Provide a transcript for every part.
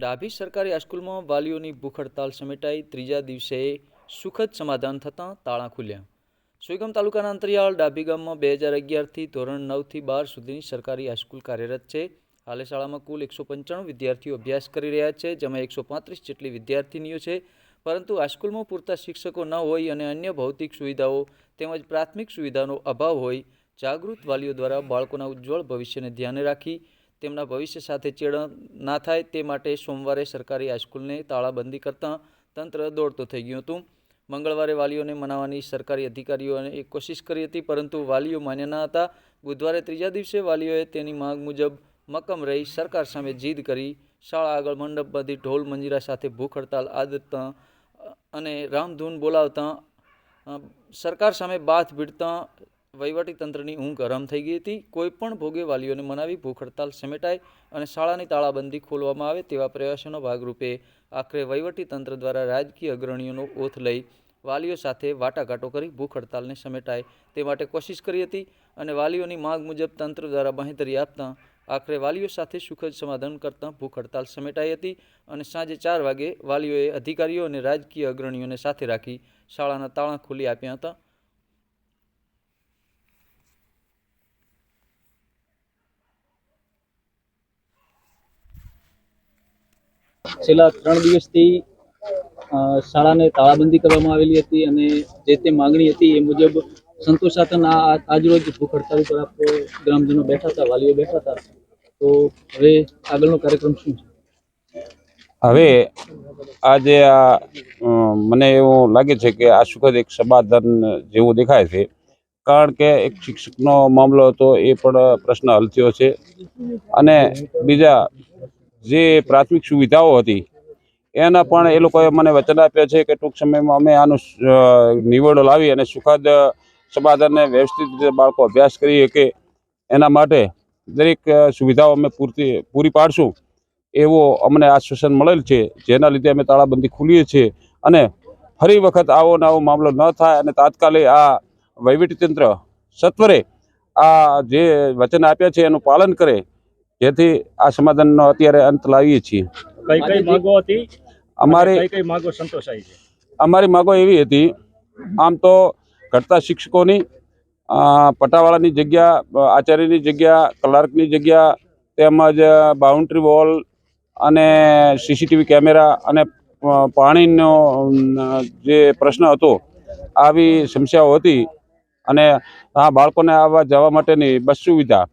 ડાભી સરકારી હાઈસ્કૂલમાં વાલીઓની ભૂખ હડતાલ સમેટાઈ ત્રીજા દિવસે સુખદ સમાધાન થતાં તાળા ખુલ્યા. સુઈગામ તાલુકાના અંતરિયાળ ડાભી ગામમાં બે હજાર અગિયારથી ધોરણ નવથી બાર સુધીની સરકારી હાઈસ્કૂલ કાર્યરત છે. હાલે શાળામાં કુલ એકસો પંચાણું વિદ્યાર્થીઓ અભ્યાસ કરી રહ્યા છે, જેમાં એકસો પાંત્રીસ જેટલી વિદ્યાર્થીનીઓ છે. પરંતુ હાઈસ્કૂલમાં પૂરતા શિક્ષકો ન હોય અને અન્ય ભૌતિક સુવિધાઓ તેમજ પ્રાથમિક સુવિધાનો અભાવ હોય, જાગૃત વાલીઓ દ્વારા બાળકોના ઉજ્જવળ ભવિષ્યને ધ્યાને રાખી તેમના ભવિષ્ય સાથે ચેડા ના થાય તે માટે સોમવારે સરકારી હાઈસ્કૂલને તાળાબંધી કરતાં તંત્ર દોડતું થઈ ગયું હતું. મંગળવારે વાલીઓને મનાવવાની સરકારી અધિકારીઓએ કોશિશ કરી હતી, પરંતુ વાલીઓ માન્ય ન હતા. બુધવારે ત્રીજા દિવસે વાલીઓએ તેની માંગ મુજબ મક્કમ રહી સરકાર સામે જીદ કરી. શાળા આગળ મંડપ બધી ઢોલ મંજીરા સાથે ભૂખ હડતાલ, આદતા અને રામધૂન બોલાવતા સરકાર સામે બાથ ભીડતા વહીવટીતંત્રની ઊંઘ હરામ થઈ ગઈ હતી. કોઈપણ ભોગે વાલીઓને મનાવી ભૂખ હડતાલ સમેટાય અને શાળાની તાળાબંધી ખોલવામાં આવે તેવા પ્રયાસોના ભાગરૂપે આખરે વહીવટીતંત્ર દ્વારા રાજકીય અગ્રણીઓનો ઓથ લઈ વાલીઓ સાથે વાટાઘાટો કરી ભૂખ હડતાલને સમેટાય તે માટે કોશિશ કરી હતી અને વાલીઓની માંગ મુજબ તંત્ર દ્વારા બાંહેધરી આપતા આખરે વાલીઓ સાથે સુખદ સમાધાન કરતાં ભૂખ હડતાલ સમેટાઈ હતી અને સાંજે ચાર વાગે વાલીઓએ અધિકારીઓ અને રાજકીય અગ્રણીઓને સાથે રાખી શાળાના તાળા ખોલી આપ્યા હતા. છેલ્લા ત્રણ દિવસથી શાળાને તાળાબંધી કરવામાં આવેલી હતી અને જે તે માંગણી હતી એ મુજબ સંતોષાતન આ આ- આજરોજ ભૂખ હડતાલ ઉપર આપ ગ્રામજનો બેઠા હતા, વાલીઓ બેઠા હતા. તો હવે આગળનો કાર્યક્રમ શું છે? હવે આજે આ મને એવું લાગે છે કે આ સુખદ એક સમાધાન જેવું દેખાય છે. કારણ કે એક શિક્ષકનો મામલો હતો એ પણ પ્રશ્ન હલ થયો છે. અને બીજા જે પ્રાથમિક સુવિધાઓ હતી, એના પણ એ લોકોએ મને વચન આપ્યા છે કે ટૂંક સમયમાં અમે આનું નિવેડો લાવી અને સુખદ સમાધાનને વ્યવસ્થિત રીતે બાળકો અભ્યાસ કરી શકે એના માટે દરેક સુવિધાઓ અમે પૂરતી, પૂરી પાડશું. એવો અમને આશ્વાસન મળેલ છે, જેના લીધે અમે તાળાબંધી ખુલીએ છીએ અને ફરી વખત આવો ને આવો મામલો ન થાય અને તાત્કાલિક આ વહીવટીતંત્ર સત્વરે આ જે વચન આપ્યા છે એનું પાલન કરે જેથી આ સમાધાનનો અત્યારે અંત લાવીએ છીએ. કઈ કઈ માગો હતી? અમારી કઈ કઈ માંગો સંતોષાઈ છે? અમારી માગો એવી હતી આમ તો ઘટતા શિક્ષકોની પટાવાળાની જગ્યા આચાર્યની જગ્યા ક્લાર્કની જગ્યા તેમજ બાઉન્ડ્રી વોલ અને સીસીટીવી કેમેરા અને પાણીનો જે પ્રશ્ન હતો આવી સમસ્યાઓ હતી. અને આ બાળકોને આવવા જવા માટેની બસ સુવિધા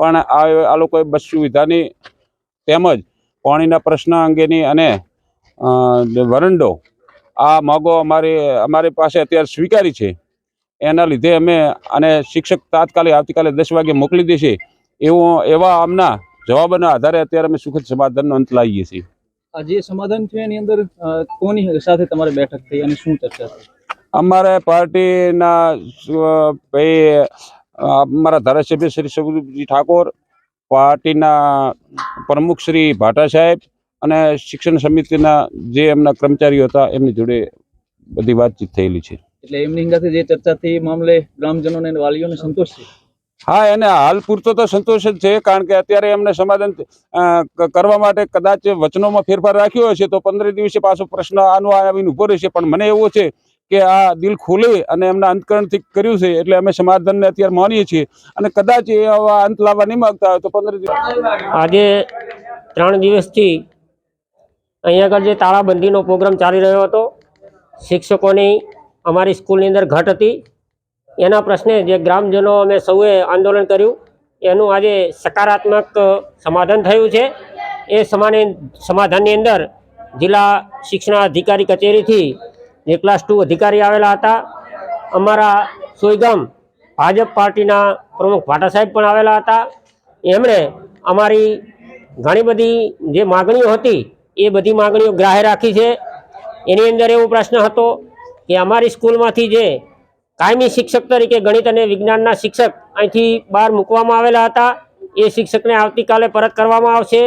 પણ આ આ લોકોએ બસ સુવિધાની તેમજ પાણીના પ્રશ્ન અંગેની અને વરંડો આ માગો અમારી અમારી પાસે અત્યારે સ્વીકારી છે. એના લીધે અમે અને શિક્ષક તાત્કાલિક આવતીકાલે દસ વાગે મોકલી દેશે એવું એવા આમના જવાબના આધારે અત્યારે અમે સુખદ સમાધાનનો અંત લાવીએ છીએ. આ જે સમાધાન થયું એની અંદર કોની સાથે તમારે બેઠક થઈ અને શું ચર્ચા થઈ? અમારે પાર્ટીના ભાઈ અમારા ધારાસભ્ય શ્રી સૌરભજી ઠાકોર પાર્ટીના પ્રમુખ શ્રી ભાટા સાહેબ અને શિક્ષણ સમિતિના જે એમના કર્મચારીઓ હતા એમની જોડે બધી વાતચીત થયેલી છે. એટલે એમની સાથે જે ચર્ચા થઈ મામલે ગ્રામજનોને વાલીઓને સંતોષ છે? હા એને હાલ પૂરતો તો સંતોષ જ છે કારણ કે અત્યારે એમને સમાધાન કરવા માટે કદાચ વચનોમાં ફેરફાર રાખ્યો હશે તો પંદર દિવસે પાછો પ્રશ્ન આનો આવીને ઊભો રહેશે પણ મને એવો છે કે આ દિલ ખોલે અને એમના અંતકરણથી કર્યું છે એટલે અમે સમાધાનને અત્યારે માનીએ છીએ. અને કદાચ એ આવા અંત લાવવા નહીં માગતા હોય તો પંદર દિવસ આજે ત્રણ દિવસથી અહીંયા આગળ જે તાળાબંધીનો પ્રોગ્રામ ચાલી રહ્યો હતો, શિક્ષકોની અમારી સ્કૂલની અંદર ઘટ હતી. એના પ્રશ્ને જે ગ્રામજનો અમે સૌએ આંદોલન કર્યું, એનું આજે સકારાત્મક સમાધાન થયું છે. એ સમાને સમાધાનની અંદર જિલ્લા શિક્ષણ અધિકારી કચેરીથી જે ક્લાસ ટુ અધિકારી આવેલા હતા. અમારા સોયગામ ભાજપ પાર્ટીના પ્રમુખ ભાટા સાહેબ પણ આવેલા હતા. એમણે અમારી ઘણી બધી જે માગણીઓ હતી, એ બધી માગણીઓ ગ્રાહ્ય રાખી છે. એની અંદર એવો પ્રશ્ન હતો કે અમારી સ્કૂલમાંથી જે કાયમી શિક્ષક તરીકે ગણિત અને વિજ્ઞાનના શિક્ષક અહીંથી બહાર મૂકવામાં આવેલા હતા, એ શિક્ષકને આવતીકાલે પરત કરવામાં આવશે.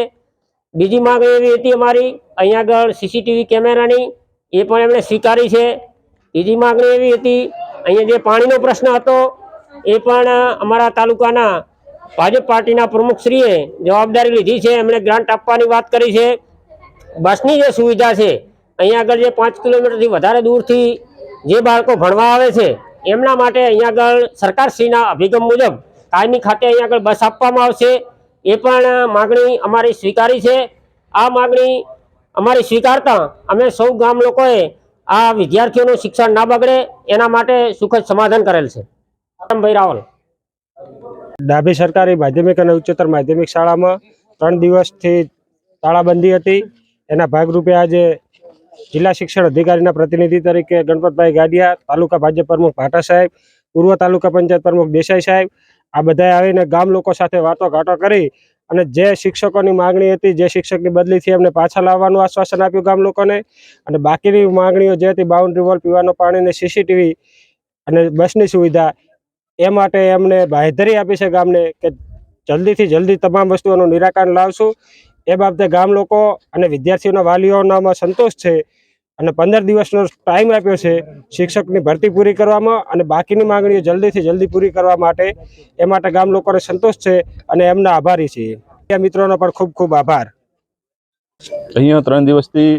બીજી માગણી એવી હતી અમારી, અહીંયા આગળ સીસીટીવી કેમેરાની એ પણ એમણે સ્વીકારી છે. બીજી માગણી એવી હતી, અહીંયા જે પાણીનો પ્રશ્ન હતો, એ પણ અમારા તાલુકાના ભાજપ પાર્ટીના પ્રમુખશ્રીએ જવાબદારી લીધી છે. એમણે ગ્રાન્ટ આપવાની વાત કરી છે. બસની જે સુવિધા છે, અહીંયા આગળ જે પાંચ કિલોમીટરથી વધારે દૂરથી જે બાળકો ભણવા આવે છે, એમના માટે અહીંયા આગળ સરકારશ્રીના અભિગમ મુજબ કાયમી ખાતે અહીંયા આગળ બસ આપવામાં આવશે. એ પણ માગણી અમારી સ્વીકારી છે. આ માગણી અમારી સ્વીકારતા અમે સૌ ગામ લોકોએ આ વિદ્યાર્થીઓનું શિક્ષણ ના બગડે, એના માટે સુખદ સમાધાન કરેલ છે. ભાઈ રાવલ. ડાભી સરકારી માધ્યમિક અને ઉચ્ચતર માધ્યમિક શાળામાં ત્રણ દિવસથી તાળાબંધી હતી. એના ભાગરૂપે આજે જિલ્લા શિક્ષણ અધિકારીના પ્રતિનિધિ તરીકે ગણપતભાઈ ગાડિયા, તાલુકા ભાજપ પ્રમુખ ભાટા સાહેબ, પૂર્વ તાલુકા પંચાયત પ્રમુખ દેસાઈ સાહેબ, આ બધાએ આવીને ગામ લોકો સાથે વાતો ઘાટો કરી અને જે શિક્ષકોની માગણી હતી, જે શિક્ષકની બદલીથી એમને પાછા લાવવાનું આશ્વાસન આપ્યું ગામ લોકોને, અને બાકીની માગણીઓ જે હતી બાઉન્ડ્રી વોલ પીવાનું પાણી અને સીસીટીવી અને બસની સુવિધા, એ માટે એમને બાંહેધરી આપી છે ગામને કે જલ્દીથી જલ્દી તમામ વસ્તુઓનું નિરાકરણ લાવશું. એ બાબતે ગામ લોકો અને વિદ્યાર્થીઓના વાલીઓનામાં સંતોષ છે. અને પંદર દિવસનો ટાઈમ આપ્યો છે શિક્ષકની ભરતી પૂરી કરવામાં અને બાકીની માંગણીઓ જલ્દીથી જલ્દી પૂરી કરવા માટે એ માટે ગામ લોકોને સંતોષ છે અને એમના આભારી છીએ. એ મિત્રોનો પણ ખૂબ ખૂબ આભાર. અહીંયા ત્રણ દિવસથી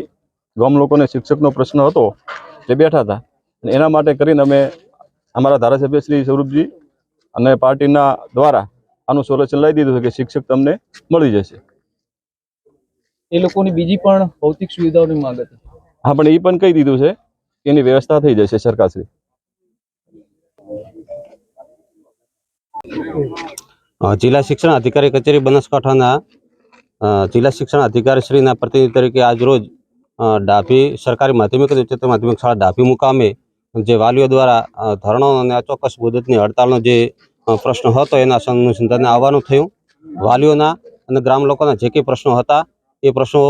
ગામ લોકોને શિક્ષકનો પ્રશ્ન હતો જે બેઠા હતા. અને એના માટે કરીને અમે અમારા ધારાસભ્ય શ્રી સ્વરૂપજી અને પાર્ટીના દ્વારા આનું સોલ્યુશન લઈ દીધું છે કે શિક્ષક તમને મળી જશે. એ લોકોની બીજી પણ ભૌતિક સુવિધાઓની માંગ હતી. હા, પણ એ પણ કહી દીધું છે એની વ્યવસ્થા થઈ જશે સરકારશ્રી. જિલ્લા શિક્ષણ અધિકારી કચેરી બનાસકાંઠાના જિલ્લા શિક્ષણ અધિકારી શ્રીના પ્રતિનિધિ તરીકે આજરોજ ડાભી સરકારી માધ્યમિક અને ઉચ્ચતર માધ્યમિક શાળા ડાભી મુકામે જે વાલીઓ દ્વારા ધરણો અને અચોક્કસ મુદતની હડતાલનો જે પ્રશ્ન હતો એના અનુસંધાને આવવાનું થયું. વાલીઓના અને ગ્રામ લોકોના જે કંઈ પ્રશ્નો હતા એ પ્રશ્નો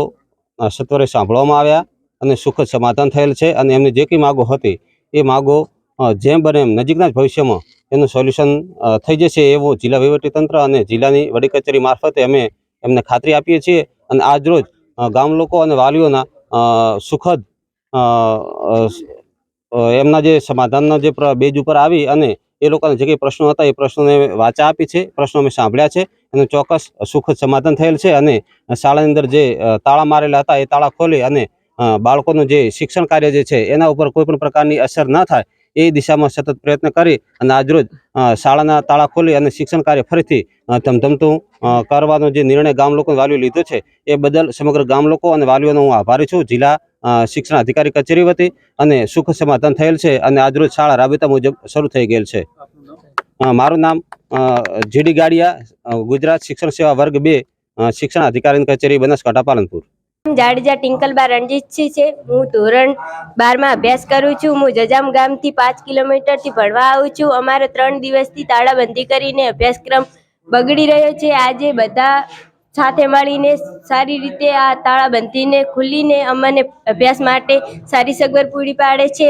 સત્વરે સાંભળવામાં આવ્યા. અને સુખદ સમાધાન થયેલ છે અને એમની જે કંઈ માગો હતી, એ માગો જેમ બને એમ નજીકના જ ભવિષ્યમાં એનું સોલ્યુશન થઈ જશે એવું જિલ્લા વહીવટીતંત્ર અને જિલ્લાની વડી કચેરી મારફતે અમે એમને ખાતરી આપીએ છીએ અને આજરોજ ગામ લોકો અને વાલીઓના સુખદ એમના જે સમાધાનના જે બેજ ઉપર આવી અને એ લોકોના જે કંઈ પ્રશ્નો હતા એ પ્રશ્નોને વાચા આપી છે, પ્રશ્નો અમે સાંભળ્યા છે, એનું ચોક્કસ સુખદ સમાધાન થયેલ છે અને શાળાની અંદર જે તાળા મારેલા હતા એ તાળા ખોલી અને બાળકોનું જે શિક્ષણ કાર્ય જે છે, એના ઉપર કોઈ પણ પ્રકારની અસર ન થાય, એ દિશામાં સતત પ્રયત્ન કરી અને આજરોજ શાળાના તાળા ખોલી અને શિક્ષણ કાર્ય ફરીથી ધમધમતું કરવાનો જે નિર્ણય ગામ લોકો વાલીઓ લીધો છે, એ બદલ સમગ્ર ગામ લોકો અને વાલીઓનો હું આભારી છું. જિલ્લા શિક્ષણ અધિકારી કચેરી વતી અને સુખ સમાધાન થયેલ છે અને આજરોજ શાળા રાબેતા મુજબ શરૂ થઈ ગયેલ છે. મારું નામ જીડી ગાડિયા ગુજરાત શિક્ષણ સેવા વર્ગ બે શિક્ષણ અધિકારીની કચેરી બનાસકાંઠા પાલનપુર. જાડેજા ટિંકલબા રણજીતસિંહ છે. હું ધોરણ બારમાં અભ્યાસ કરું છું. હું જજામ ગામથી પાંચ કિલોમીટરથી ભણવા આવું છું. અમારે ત્રણ દિવસથી તાળાબંધી કરીને અભ્યાસક્રમ બગડી રહ્યો છે. આજે બધા સાથે મળીને સારી રીતે આ તાળાબંધીને ખુલીને અમને અભ્યાસ માટે સારી સગવડ પૂરી પાડે છે.